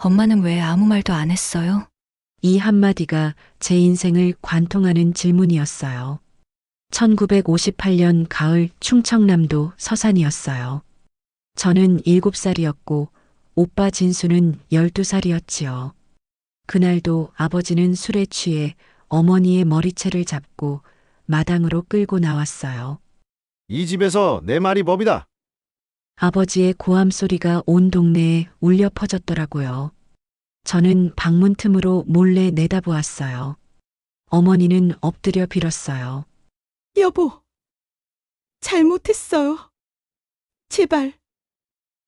엄마는 왜 아무 말도 안 했어요? 이 한마디가 제 인생을 관통하는 질문이었어요. 1958년 가을 충청남도 서산이었어요. 저는 7살이었고 오빠 진수는 12살이었지요. 그날도 아버지는 술에 취해 어머니의 머리채를 잡고 마당으로 끌고 나왔어요. 이 집에서 내 말이 법이다. 아버지의 고함 소리가 온 동네에 울려 퍼졌더라고요. 저는 방문 틈으로 몰래 내다보았어요. 어머니는 엎드려 빌었어요. 여보, 잘못했어요. 제발,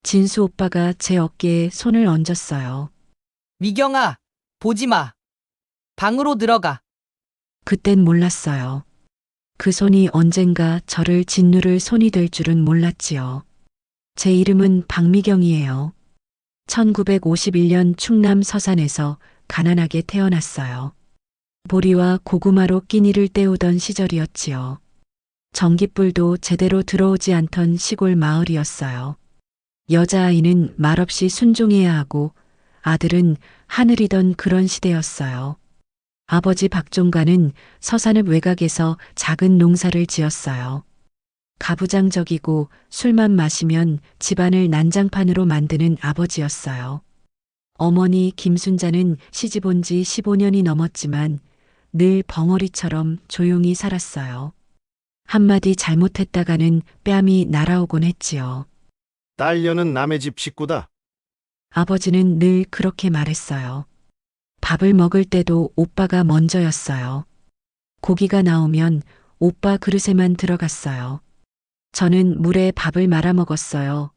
진수 오빠가 제 어깨에 손을 얹었어요. 미경아, 보지 마. 방으로 들어가. 그땐 몰랐어요. 그 손이 언젠가 저를 짓누를 손이 될 줄은 몰랐지요. 제 이름은 박미경이에요. 1951년 충남 서산에서 가난하게 태어났어요. 보리와 고구마로 끼니를 때우던 시절이었지요. 전기불도 제대로 들어오지 않던 시골 마을이었어요. 여자아이는 말없이 순종해야 하고 아들은 하늘이던 그런 시대였어요. 아버지 박종가는 서산읍 외곽에서 작은 농사를 지었어요. 가부장적이고 술만 마시면 집안을 난장판으로 만드는 아버지였어요. 어머니 김순자는 시집 온 지 15년이 넘었지만 늘 벙어리처럼 조용히 살았어요. 한마디 잘못했다가는 뺨이 날아오곤 했지요. 딸녀는 남의 집 식구다. 아버지는 늘 그렇게 말했어요. 밥을 먹을 때도 오빠가 먼저였어요. 고기가 나오면 오빠 그릇에만 들어갔어요. 저는 물에 밥을 말아 먹었어요.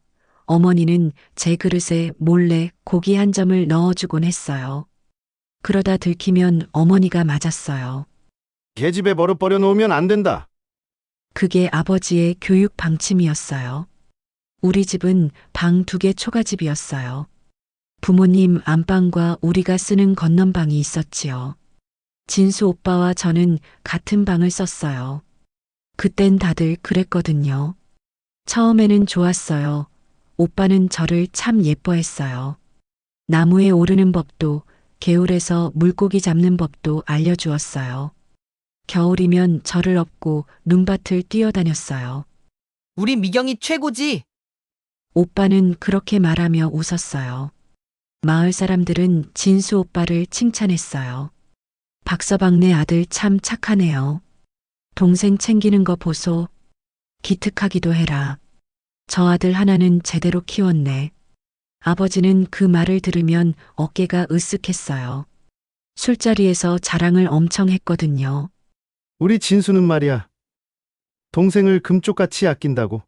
어머니는 제 그릇에 몰래 고기 한 점을 넣어주곤 했어요. 그러다 들키면 어머니가 맞았어요. 계집에 버릇 버려 놓으면 안 된다. 그게 아버지의 교육 방침이었어요. 우리 집은 방 두 개 초가집이었어요. 부모님 안방과 우리가 쓰는 건넌방이 있었지요. 진수 오빠와 저는 같은 방을 썼어요. 그땐 다들 그랬거든요. 처음에는 좋았어요. 오빠는 저를 참 예뻐했어요. 나무에 오르는 법도 개울에서 물고기 잡는 법도 알려주었어요. 겨울이면 저를 업고 눈밭을 뛰어다녔어요. 우리 미경이 최고지? 오빠는 그렇게 말하며 웃었어요. 마을 사람들은 진수 오빠를 칭찬했어요. 박서방네 아들 참 착하네요. 동생 챙기는 거 보소. 기특하기도 해라. 저 아들 하나는 제대로 키웠네. 아버지는 그 말을 들으면 어깨가 으쓱했어요. 술자리에서 자랑을 엄청 했거든요. 우리 진수는 말이야. 동생을 금쪽같이 아낀다고.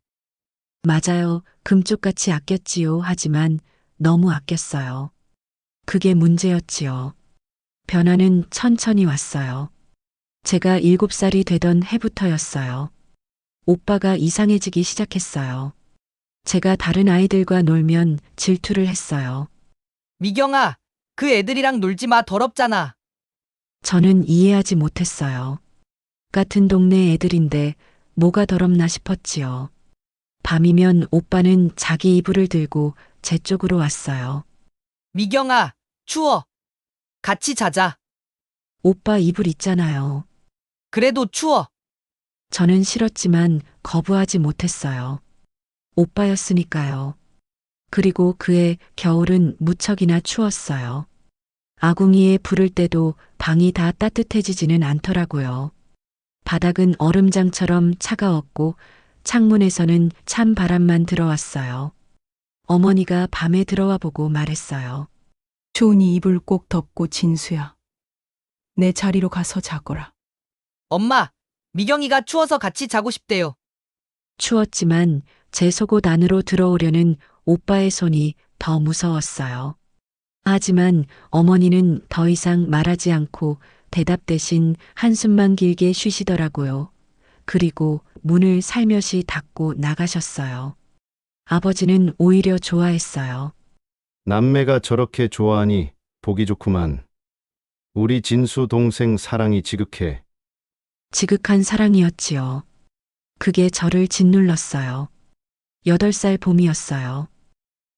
맞아요. 금쪽같이 아꼈지요. 하지만 너무 아꼈어요. 그게 문제였지요. 변화는 천천히 왔어요. 제가 일곱 살이 되던 해부터였어요. 오빠가 이상해지기 시작했어요. 제가 다른 아이들과 놀면 질투를 했어요. 미경아, 그 애들이랑 놀지 마. 더럽잖아. 저는 이해하지 못했어요. 같은 동네 애들인데 뭐가 더럽나 싶었지요. 밤이면 오빠는 자기 이불을 들고 제 쪽으로 왔어요. 미경아, 추워. 같이 자자. 오빠 이불 있잖아요. 그래도 추워. 저는 싫었지만 거부하지 못했어요. 오빠였으니까요. 그리고 그의 겨울은 무척이나 추웠어요. 아궁이에 불을 때도 방이 다 따뜻해지지는 않더라고요. 바닥은 얼음장처럼 차가웠고 창문에서는 찬 바람만 들어왔어요. 어머니가 밤에 들어와 보고 말했어요. 좋으니 이불 꼭 덮고 진수야. 내 자리로 가서 자거라. 엄마, 미경이가 추워서 같이 자고 싶대요. 추웠지만 제 속옷 안으로 들어오려는 오빠의 손이 더 무서웠어요. 하지만 어머니는 더 이상 말하지 않고 대답 대신 한숨만 길게 쉬시더라고요. 그리고 문을 살며시 닫고 나가셨어요. 아버지는 오히려 좋아했어요. 남매가 저렇게 좋아하니 보기 좋구만. 우리 진수 동생 사랑이 지극해. 지극한 사랑이었지요. 그게 저를 짓눌렀어요. 여덟 살 봄이었어요.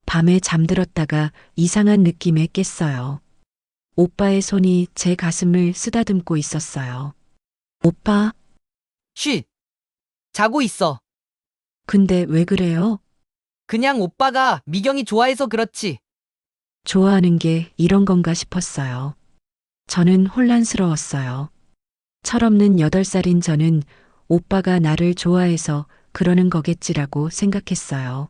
밤에 잠들었다가 이상한 느낌에 깼어요. 오빠의 손이 제 가슴을 쓰다듬고 있었어요. 오빠, 쉿. 자고 있어. 근데 왜 그래요? 그냥 오빠가 미경이 좋아해서 그렇지. 좋아하는 게 이런 건가 싶었어요. 저는 혼란스러웠어요. 철없는 8살인 저는 오빠가 나를 좋아해서 그러는 거겠지라고 생각했어요.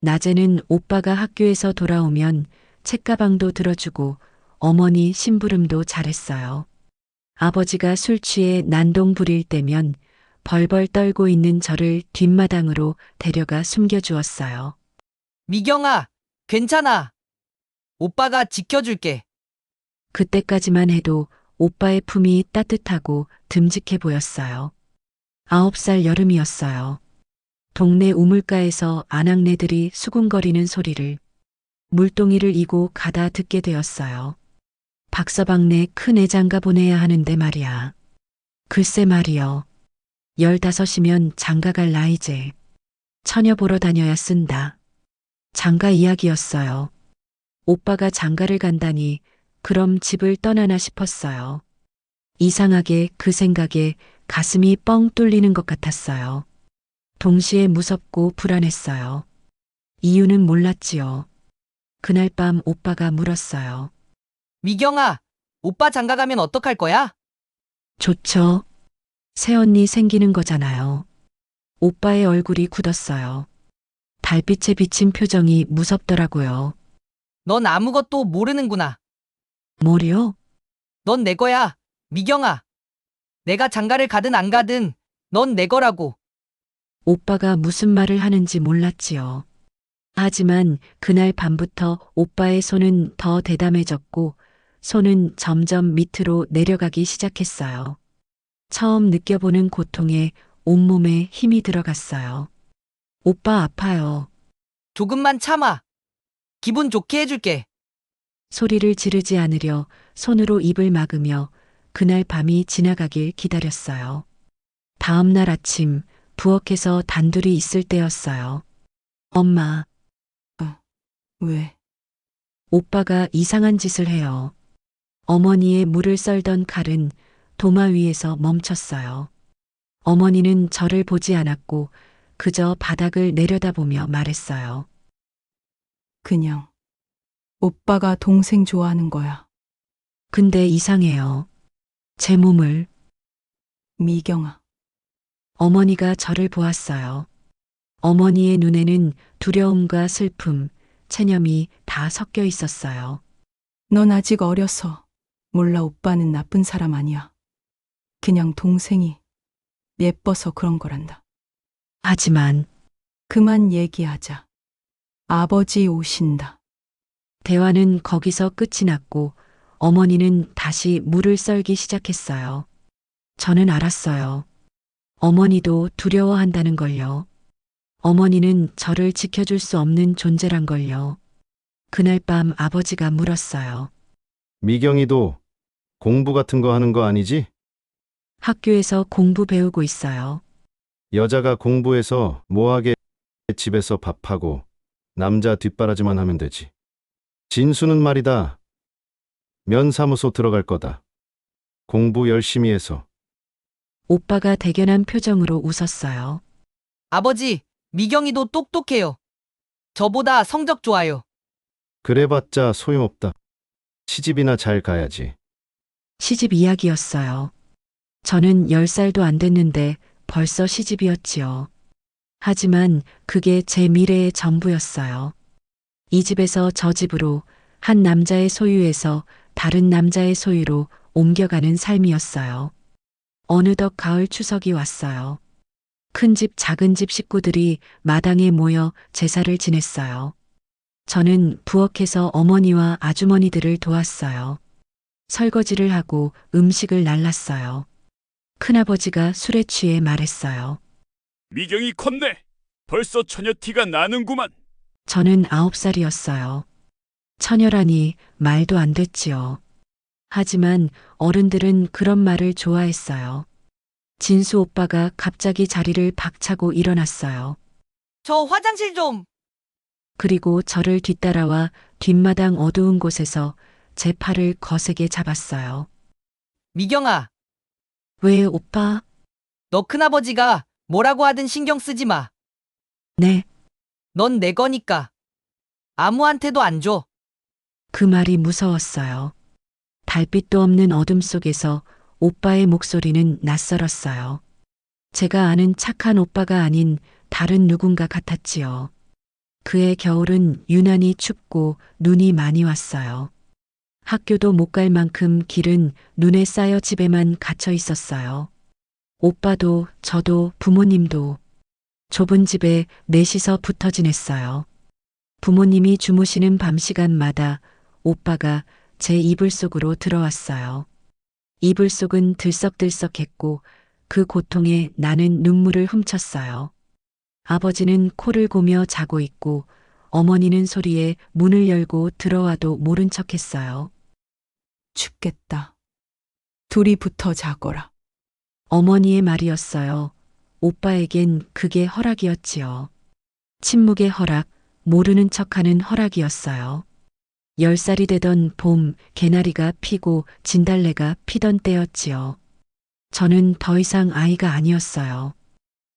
낮에는 오빠가 학교에서 돌아오면 책가방도 들어주고 어머니 심부름도 잘했어요. 아버지가 술 취해 난동 부릴 때면 벌벌 떨고 있는 저를 뒷마당으로 데려가 숨겨주었어요. 미경아, 괜찮아. 오빠가 지켜줄게. 그때까지만 해도 오빠의 품이 따뜻하고 듬직해 보였어요. 아홉 살 여름이었어요. 동네 우물가에서 아낙네들이 수군거리는 소리를 물동이를 이고 가다 듣게 되었어요. 박서방네 큰 애장가 보내야 하는데 말이야. 글쎄 말이여. 열다섯이면 장가갈 나이제. 처녀 보러 다녀야 쓴다. 장가 이야기였어요. 오빠가 장가를 간다니 그럼 집을 떠나나 싶었어요. 이상하게 그 생각에 가슴이 뻥 뚫리는 것 같았어요. 동시에 무섭고 불안했어요. 이유는 몰랐지요. 그날 밤 오빠가 물었어요. 미경아, 오빠 장가 가면 어떡할 거야? 좋죠. 새언니 생기는 거잖아요. 오빠의 얼굴이 굳었어요. 달빛에 비친 표정이 무섭더라고요. 넌 아무것도 모르는구나. 뭐요? 넌내 거야, 미경아. 내가 장가를 가든 안 가든 넌 내 거라고. 오빠가 무슨 말을 하는지 몰랐지요. 하지만 그날 밤부터 오빠의 손은 더 대담해졌고 손은 점점 밑으로 내려가기 시작했어요. 처음 느껴보는 고통에 온몸에 힘이 들어갔어요. 오빠 아파요. 조금만 참아. 기분 좋게 해줄게. 소리를 지르지 않으려 손으로 입을 막으며 그날 밤이 지나가길 기다렸어요. 다음 날 아침 부엌에서 단둘이 있을 때였어요. 엄마, 왜? 오빠가 이상한 짓을 해요. 어머니의 물을 썰던 칼은 도마 위에서 멈췄어요. 어머니는 저를 보지 않았고 그저 바닥을 내려다보며 말했어요. 그냥 오빠가 동생 좋아하는 거야. 근데 이상해요. 제 몸을 미경아. 어머니가 저를 보았어요. 어머니의 눈에는 두려움과 슬픔, 체념이 다 섞여 있었어요. 넌 아직 어려서 몰라 오빠는 나쁜 사람 아니야. 그냥 동생이 예뻐서 그런 거란다. 하지만 그만 얘기하자. 아버지 오신다. 대화는 거기서 끝이 났고 어머니는 다시 물을 썰기 시작했어요. 저는 알았어요. 어머니도 두려워한다는 걸요. 어머니는 저를 지켜줄 수 없는 존재란 걸요. 그날 밤 아버지가 물었어요. 미경이도 공부 같은 거 하는 거 아니지? 학교에서 공부 배우고 있어요. 여자가 공부해서 뭐하게 집에서 밥하고 남자 뒷바라지만 하면 되지. 진수는 말이다. 면사무소 들어갈 거다. 공부 열심히 해서. 오빠가 대견한 표정으로 웃었어요. 아버지, 미경이도 똑똑해요. 저보다 성적 좋아요. 그래봤자 소용없다. 시집이나 잘 가야지. 시집 이야기였어요. 저는 10살도 안 됐는데 벌써 시집이었지요. 하지만 그게 제 미래의 전부였어요. 이 집에서 저 집으로 한 남자의 소유에서 다른 남자의 소유로 옮겨가는 삶이었어요. 어느덧 가을 추석이 왔어요. 큰 집, 작은 집 식구들이 마당에 모여 제사를 지냈어요. 저는 부엌에서 어머니와 아주머니들을 도왔어요. 설거지를 하고 음식을 날랐어요. 큰아버지가 술에 취해 말했어요. 미경이 컸네. 벌써 처녀 티가 나는구만. 저는 아홉 살이었어요. 처녀라니 말도 안 됐지요. 하지만 어른들은 그런 말을 좋아했어요. 진수 오빠가 갑자기 자리를 박차고 일어났어요. 저 화장실 좀. 그리고 저를 뒤따라와 뒷마당 어두운 곳에서 제 팔을 거세게 잡았어요. 미경아, 왜 오빠? 너 큰아버지가 뭐라고 하든 신경 쓰지 마. 네, 넌 내 거니까. 아무한테도 안 줘. 그 말이 무서웠어요. 달빛도 없는 어둠 속에서 오빠의 목소리는 낯설었어요. 제가 아는 착한 오빠가 아닌 다른 누군가 같았지요. 그의 겨울은 유난히 춥고 눈이 많이 왔어요. 학교도 못 갈 만큼 길은 눈에 쌓여 집에만 갇혀 있었어요. 오빠도 저도 부모님도 좁은 집에 넷이서 붙어 지냈어요. 부모님이 주무시는 밤 시간마다 오빠가 제 이불 속으로 들어왔어요. 이불 속은 들썩들썩했고 그 고통에 나는 눈물을 훔쳤어요. 아버지는 코를 고며 자고 있고 어머니는 소리에 문을 열고 들어와도 모른 척 했어요. 춥겠다. 둘이 붙어 자거라. 어머니의 말이었어요. 오빠에겐 그게 허락이었지요. 침묵의 허락, 모르는 척하는 허락이었어요. 열 살이 되던 봄, 개나리가 피고 진달래가 피던 때였지요. 저는 더 이상 아이가 아니었어요.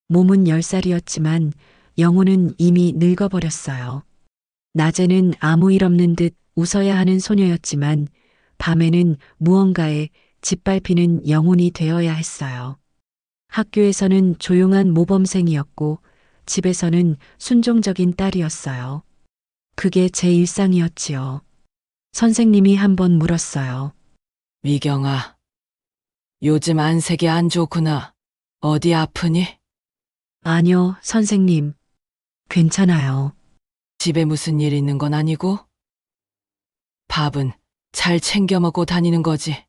몸은 열 살이었지만 영혼은 이미 늙어버렸어요. 낮에는 아무 일 없는 듯 웃어야 하는 소녀였지만 밤에는 무언가에 짓밟히는 영혼이 되어야 했어요. 학교에서는 조용한 모범생이었고 집에서는 순종적인 딸이었어요. 그게 제 일상이었지요. 선생님이 한 번 물었어요. 미경아, 요즘 안색이 안 좋구나. 어디 아프니? 아니요, 선생님. 괜찮아요. 집에 무슨 일 있는 건 아니고? 밥은 잘 챙겨 먹고 다니는 거지.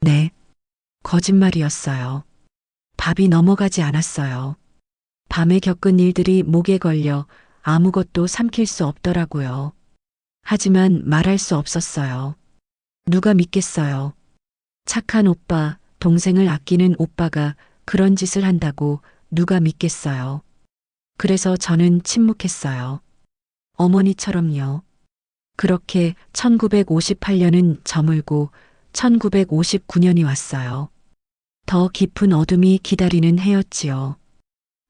네. 거짓말이었어요. 밥이 넘어가지 않았어요. 밤에 겪은 일들이 목에 걸려 아무것도 삼킬 수 없더라고요. 하지만 말할 수 없었어요. 누가 믿겠어요. 착한 오빠, 동생을 아끼는 오빠가 그런 짓을 한다고 누가 믿겠어요. 그래서 저는 침묵했어요. 어머니처럼요. 그렇게 1958년은 저물고 1959년이 왔어요. 더 깊은 어둠이 기다리는 해였지요.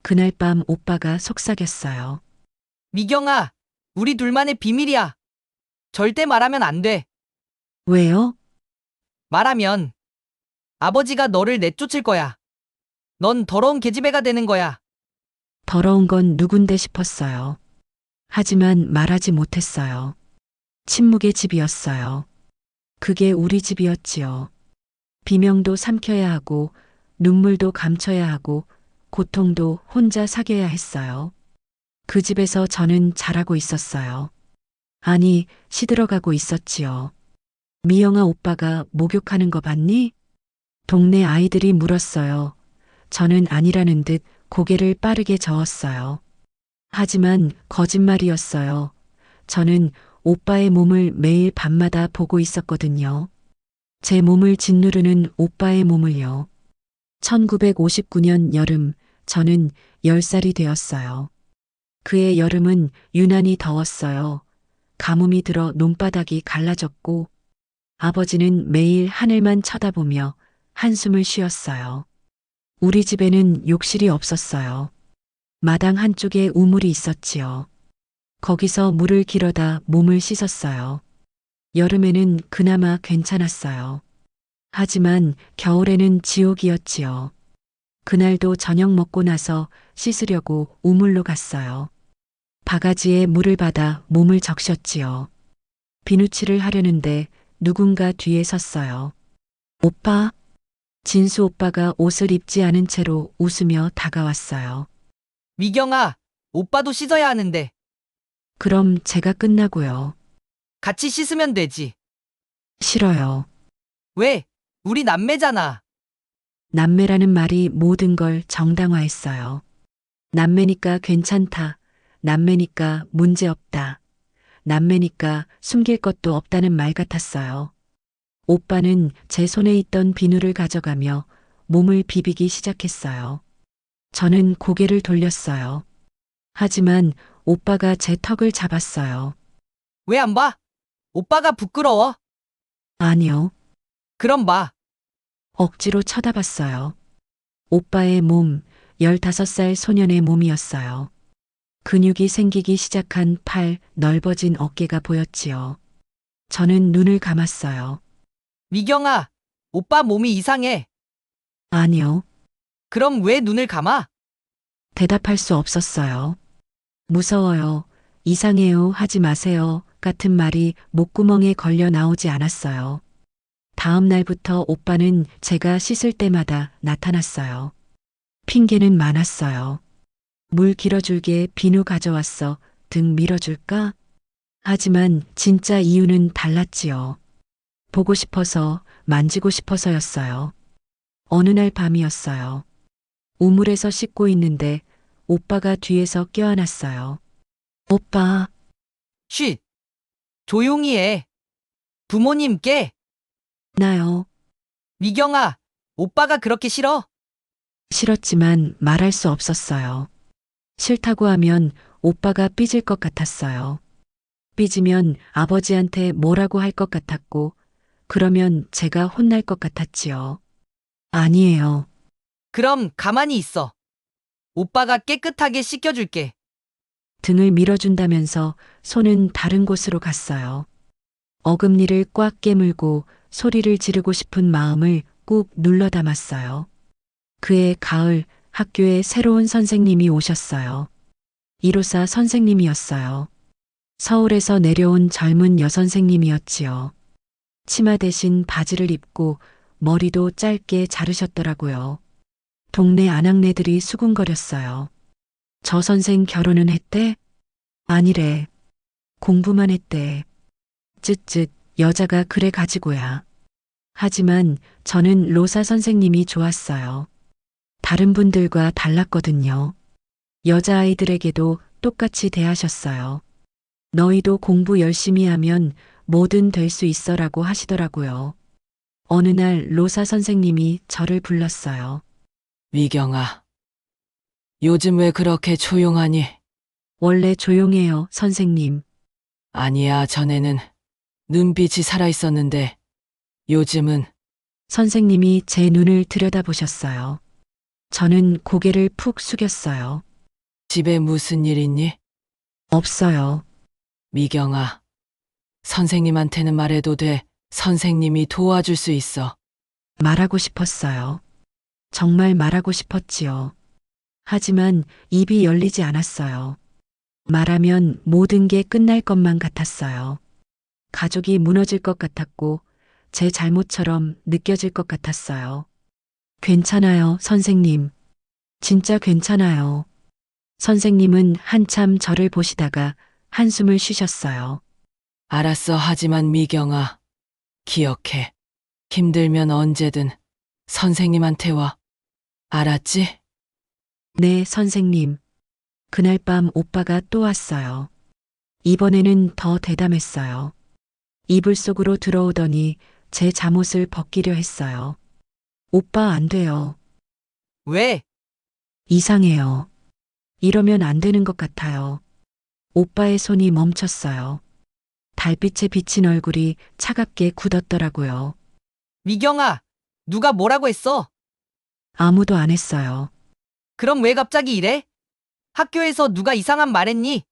그날 밤 오빠가 속삭였어요. 미경아, 우리 둘만의 비밀이야. 절대 말하면 안 돼. 왜요? 말하면 아버지가 너를 내쫓을 거야. 넌 더러운 계집애가 되는 거야. 더러운 건 누군데 싶었어요. 하지만 말하지 못했어요. 침묵의 집이었어요. 그게 우리 집이었지요. 비명도 삼켜야 하고, 눈물도 감춰야 하고, 고통도 혼자 사겨야 했어요. 그 집에서 저는 잘하고 있었어요. 아니, 시들어가고 있었지요. 미영아 오빠가 목욕하는 거 봤니? 동네 아이들이 물었어요. 저는 아니라는 듯 고개를 빠르게 저었어요. 하지만 거짓말이었어요. 저는 오빠의 몸을 매일 밤마다 보고 있었거든요. 제 몸을 짓누르는 오빠의 몸을요. 1959년 여름, 저는 10살이 되었어요. 그의 여름은 유난히 더웠어요. 가뭄이 들어 논바닥이 갈라졌고, 아버지는 매일 하늘만 쳐다보며 한숨을 쉬었어요. 우리 집에는 욕실이 없었어요. 마당 한쪽에 우물이 있었지요. 거기서 물을 길어다 몸을 씻었어요. 여름에는 그나마 괜찮았어요. 하지만 겨울에는 지옥이었지요. 그날도 저녁 먹고 나서 씻으려고 우물로 갔어요. 바가지에 물을 받아 몸을 적셨지요. 비누칠을 하려는데 누군가 뒤에 섰어요. 오빠? 진수 오빠가 옷을 입지 않은 채로 웃으며 다가왔어요. 미경아, 오빠도 씻어야 하는데 그럼 제가 끝나고요. 같이 씻으면 되지. 싫어요. 왜? 우리 남매잖아. 남매라는 말이 모든 걸 정당화했어요. 남매니까 괜찮다. 남매니까 문제없다. 남매니까 숨길 것도 없다는 말 같았어요. 오빠는 제 손에 있던 비누를 가져가며 몸을 비비기 시작했어요. 저는 고개를 돌렸어요. 하지만 오빠가 제 턱을 잡았어요. 왜 안 봐? 오빠가 부끄러워. 아니요. 그럼 봐. 억지로 쳐다봤어요. 오빠의 몸, 15살 소년의 몸이었어요. 근육이 생기기 시작한 팔, 넓어진 어깨가 보였지요. 저는 눈을 감았어요. 미경아, 오빠 몸이 이상해. 아니요. 그럼 왜 눈을 감아? 대답할 수 없었어요. 무서워요. 이상해요. 하지 마세요. 같은 말이 목구멍에 걸려 나오지 않았어요. 다음 날부터 오빠는 제가 씻을 때마다 나타났어요. 핑계는 많았어요. 물 길어줄게 비누 가져왔어. 등 밀어줄까? 하지만 진짜 이유는 달랐지요. 보고 싶어서, 만지고 싶어서였어요. 어느 날 밤이었어요. 우물에서 씻고 있는데 오빠가 뒤에서 껴안았어요. 오빠, 쉿. 조용히 해. 부모님께, 나요. 미경아, 오빠가 그렇게 싫어? 싫었지만 말할 수 없었어요. 싫다고 하면 오빠가 삐질 것 같았어요. 삐지면 아버지한테 뭐라고 할 것 같았고, 그러면 제가 혼날 것 같았지요. 아니에요. 그럼 가만히 있어. 오빠가 깨끗하게 씻겨줄게. 등을 밀어준다면서 손은 다른 곳으로 갔어요. 어금니를 꽉 깨물고 소리를 지르고 싶은 마음을 꾹 눌러 담았어요. 그해 가을 학교에 새로운 선생님이 오셨어요. 이로사 선생님이었어요. 서울에서 내려온 젊은 여선생님이었지요. 치마 대신 바지를 입고 머리도 짧게 자르셨더라고요. 동네 아낙네들이 수군거렸어요. 저 선생 결혼은 했대? 아니래. 공부만 했대. 쯧쯧, 여자가 그래 가지고야. 하지만 저는 로사 선생님이 좋았어요. 다른 분들과 달랐거든요. 여자아이들에게도 똑같이 대하셨어요. 너희도 공부 열심히 하면 뭐든 될 수 있어라고 하시더라고요. 어느 날 로사 선생님이 저를 불렀어요. 미경아. 요즘 왜 그렇게 조용하니? 원래 조용해요, 선생님. 아니야, 전에는 눈빛이 살아있었는데 요즘은 선생님이 제 눈을 들여다보셨어요. 저는 고개를 푹 숙였어요. 집에 무슨 일 있니? 없어요. 미경아. 선생님한테는 말해도 돼. 선생님이 도와줄 수 있어. 말하고 싶었어요. 정말 말하고 싶었지요. 하지만 입이 열리지 않았어요. 말하면 모든 게 끝날 것만 같았어요. 가족이 무너질 것 같았고, 제 잘못처럼 느껴질 것 같았어요. 괜찮아요, 선생님. 진짜 괜찮아요. 선생님은 한참 저를 보시다가 한숨을 쉬셨어요. 알았어, 하지만 미경아. 기억해. 힘들면 언제든 선생님한테 와. 알았지? 네, 선생님. 그날 밤 오빠가 또 왔어요. 이번에는 더 대담했어요. 이불 속으로 들어오더니 제 잠옷을 벗기려 했어요. 오빠 안 돼요. 왜? 이상해요. 이러면 안 되는 것 같아요. 오빠의 손이 멈췄어요. 달빛에 비친 얼굴이 차갑게 굳었더라고요. 미경아, 누가 뭐라고 했어? 아무도 안 했어요. 그럼 왜 갑자기 이래? 학교에서 누가 이상한 말 했니?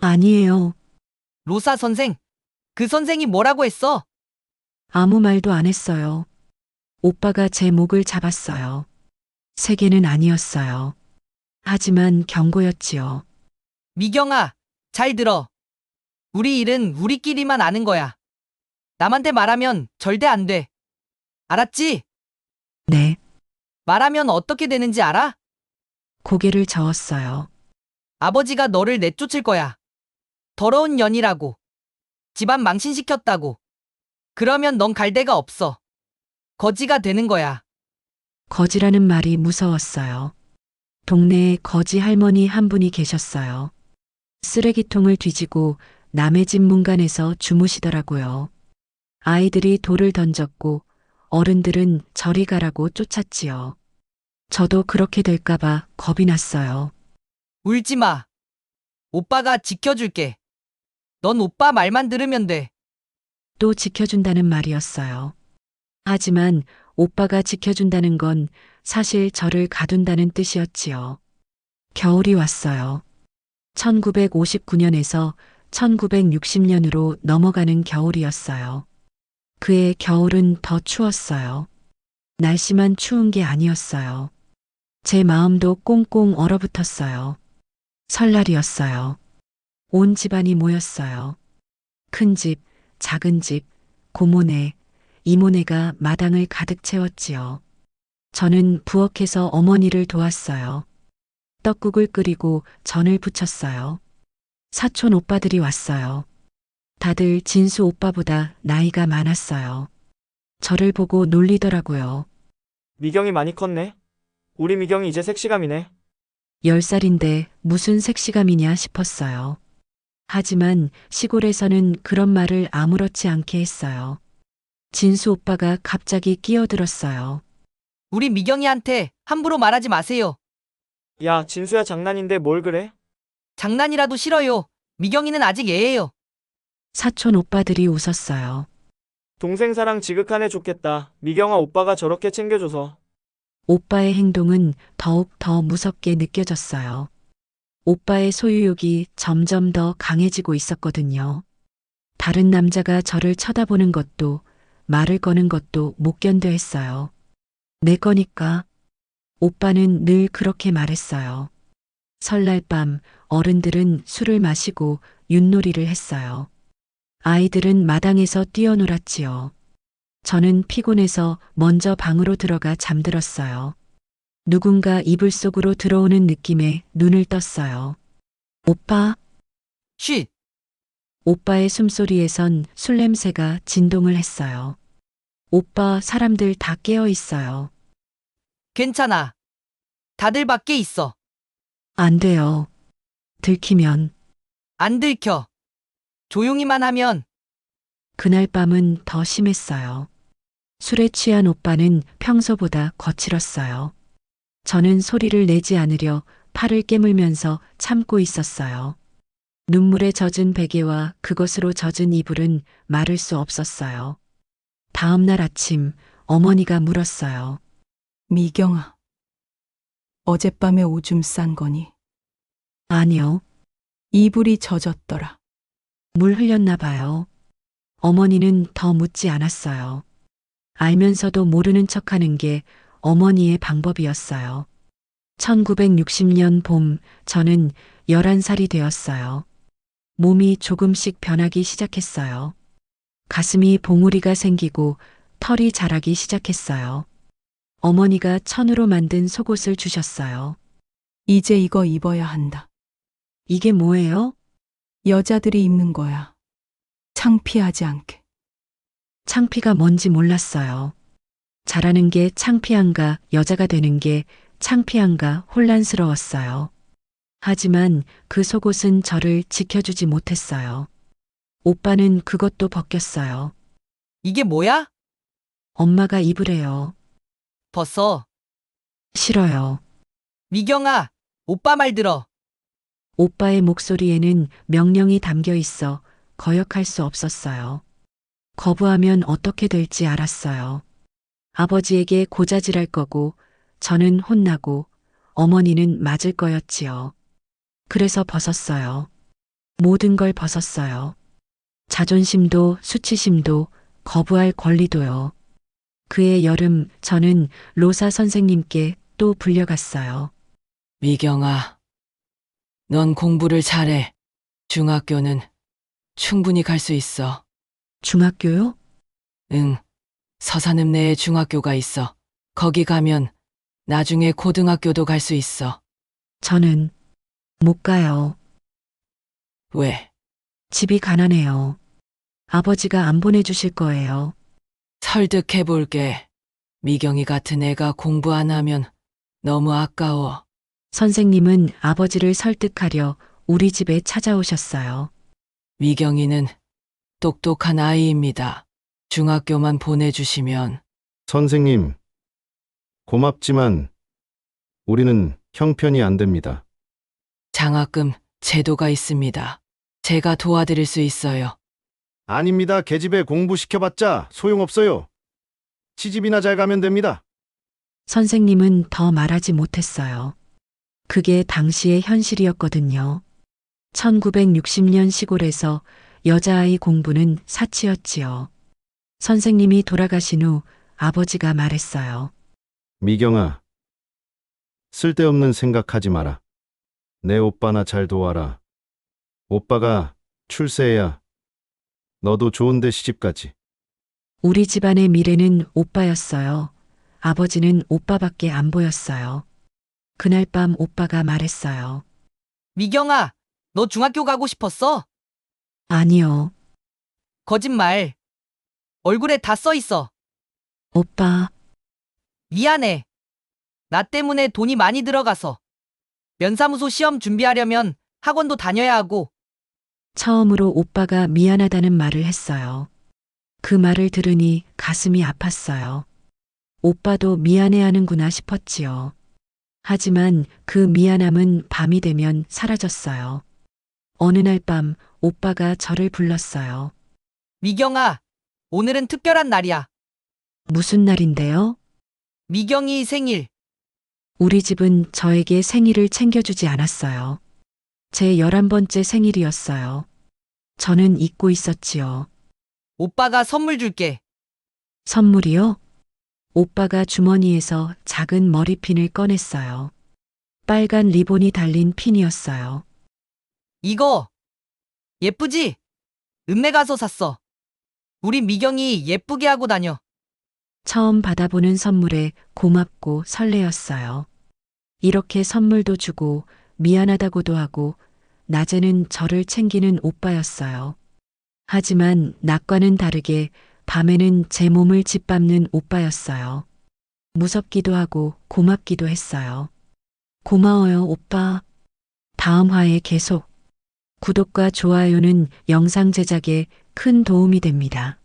아니에요. 로사 선생. 그 선생이 뭐라고 했어? 아무 말도 안 했어요. 오빠가 제 목을 잡았어요. 세계는 아니었어요. 하지만 경고였지요. 미경아, 잘 들어. 우리 일은 우리끼리만 아는 거야. 남한테 말하면 절대 안 돼. 알았지? 네, 말하면 어떻게 되는지 알아? 고개를 저었어요. 아버지가 너를 내쫓을 거야. 더러운 년이라고. 집안 망신시켰다고. 그러면 넌 갈 데가 없어. 거지가 되는 거야. 거지라는 말이 무서웠어요. 동네에 거지 할머니 한 분이 계셨어요. 쓰레기통을 뒤지고 남의 집 문간에서 주무시더라고요. 아이들이 돌을 던졌고 어른들은 저리 가라고 쫓았지요. 저도 그렇게 될까봐 겁이 났어요. 울지 마. 오빠가 지켜줄게. 넌 오빠 말만 들으면 돼. 또 지켜준다는 말이었어요. 하지만 오빠가 지켜준다는 건 사실 저를 가둔다는 뜻이었지요. 겨울이 왔어요. 1959년에서 1960년으로 넘어가는 겨울이었어요. 그의 겨울은 더 추웠어요. 날씨만 추운 게 아니었어요. 제 마음도 꽁꽁 얼어붙었어요. 설날이었어요. 온 집안이 모였어요. 큰 집, 작은 집, 고모네, 이모네가 마당을 가득 채웠지요. 저는 부엌에서 어머니를 도왔어요. 떡국을 끓이고 전을 부쳤어요. 사촌 오빠들이 왔어요. 다들 진수 오빠보다 나이가 많았어요. 저를 보고 놀리더라고요. 미경이 많이 컸네. 우리 미경이 이제 색시감이네. 10살인데 무슨 섹시감이냐 싶었어요. 하지만 시골에서는 그런 말을 아무렇지 않게 했어요. 진수 오빠가 갑자기 끼어들었어요. 우리 미경이한테 함부로 말하지 마세요. 야, 진수야 장난인데 뭘 그래? 장난이라도 싫어요. 미경이는 아직 애예요. 사촌 오빠들이 웃었어요. 동생 사랑 지극하네 좋겠다. 미경아 오빠가 저렇게 챙겨줘서. 오빠의 행동은 더욱 더 무섭게 느껴졌어요. 오빠의 소유욕이 점점 더 강해지고 있었거든요. 다른 남자가 저를 쳐다보는 것도 말을 거는 것도 못 견뎌 했어요. 내 거니까. 오빠는 늘 그렇게 말했어요. 설날 밤 어른들은 술을 마시고 윷놀이를 했어요. 아이들은 마당에서 뛰어놀았지요. 저는 피곤해서 먼저 방으로 들어가 잠들었어요. 누군가 이불 속으로 들어오는 느낌에 눈을 떴어요. 오빠, 쉿. 오빠의 숨소리에선 술 냄새가 진동을 했어요. 오빠 사람들 다 깨어 있어요. 괜찮아. 다들 밖에 있어. 안 돼요. 들키면 안 들켜. 조용히만 하면 그날 밤은 더 심했어요. 술에 취한 오빠는 평소보다 거칠었어요. 저는 소리를 내지 않으려 팔을 깨물면서 참고 있었어요. 눈물에 젖은 베개와 그것으로 젖은 이불은 마를 수 없었어요. 다음 날 아침 어머니가 물었어요. 미경아. 어젯밤에 오줌 싼 거니? 아니요. 이불이 젖었더라. 물 흘렸나 봐요. 어머니는 더 묻지 않았어요. 알면서도 모르는 척 하는 게 어머니의 방법이었어요. 1960년 봄, 저는 11살이 되었어요. 몸이 조금씩 변하기 시작했어요. 가슴이 봉우리가 생기고 털이 자라기 시작했어요. 어머니가 천으로 만든 속옷을 주셨어요. 이제 이거 입어야 한다. 이게 뭐예요? 여자들이 입는 거야. 창피하지 않게. 창피가 뭔지 몰랐어요. 잘하는 게 창피한가, 여자가 되는 게 창피한가 혼란스러웠어요. 하지만 그 속옷은 저를 지켜주지 못했어요. 오빠는 그것도 벗겼어요. 이게 뭐야? 엄마가 입으래요. 벗어. 싫어요. 미경아, 오빠 말 들어. 오빠의 목소리에는 명령이 담겨 있어 거역할 수 없었어요. 거부하면 어떻게 될지 알았어요. 아버지에게 고자질할 거고, 저는 혼나고, 어머니는 맞을 거였지요. 그래서 벗었어요. 모든 걸 벗었어요. 자존심도 수치심도 거부할 권리도요. 그의 여름 저는 로사 선생님께 또 불려갔어요. 미경아, 넌 공부를 잘해. 중학교는 충분히 갈 수 있어. 중학교요? 응. 서산읍 내에 중학교가 있어. 거기 가면 나중에 고등학교도 갈 수 있어. 저는 못 가요. 왜? 집이 가난해요. 아버지가 안 보내주실 거예요. 설득해 볼게. 미경이 같은 애가 공부 안 하면 너무 아까워. 선생님은 아버지를 설득하려 우리 집에 찾아오셨어요. 미경이는 똑똑한 아이입니다. 중학교만 보내주시면 선생님, 고맙지만 우리는 형편이 안 됩니다. 장학금 제도가 있습니다. 제가 도와드릴 수 있어요. 아닙니다. 계집애 공부시켜봤자 소용없어요. 시집이나 잘 가면 됩니다. 선생님은 더 말하지 못했어요. 그게 당시의 현실이었거든요. 1960년 시골에서 여자아이 공부는 사치였지요. 선생님이 돌아가신 후 아버지가 말했어요. 미경아, 쓸데없는 생각하지 마라. 내 오빠나 잘 도와라. 오빠가 출세해야 너도 좋은데 시집가지. 우리 집안의 미래는 오빠였어요. 아버지는 오빠밖에 안 보였어요. 그날 밤 오빠가 말했어요. 미경아, 너 중학교 가고 싶었어? 아니요, 거짓말. 얼굴에 다 써 있어. 오빠, 미안해. 나 때문에 돈이 많이 들어가서. 면사무소 시험 준비하려면 학원도 다녀야 하고, 처음으로 오빠가 미안하다는 말을 했어요. 그 말을 들으니 가슴이 아팠어요. 오빠도 미안해하는구나 싶었지요. 하지만 그 미안함은 밤이 되면 사라졌어요. 어느 날 밤 오빠가 저를 불렀어요. 미경아, 오늘은 특별한 날이야. 무슨 날인데요? 미경이 생일. 우리 집은 저에게 생일을 챙겨주지 않았어요. 제 11번째 생일이었어요. 저는 잊고 있었지요. 오빠가 선물 줄게. 선물이요? 오빠가 주머니에서 작은 머리핀을 꺼냈어요. 빨간 리본이 달린 핀이었어요. 이거. 예쁘지? 읍내 가서 샀어. 우리 미경이 예쁘게 하고 다녀. 처음 받아보는 선물에 고맙고 설레었어요. 이렇게 선물도 주고 미안하다고도 하고 낮에는 저를 챙기는 오빠였어요. 하지만 낮과는 다르게 밤에는 제 몸을 짓밟는 오빠였어요. 무섭기도 하고 고맙기도 했어요. 고마워요, 오빠. 다음 화에 계속. 구독과 좋아요는 영상 제작에 큰 도움이 됩니다.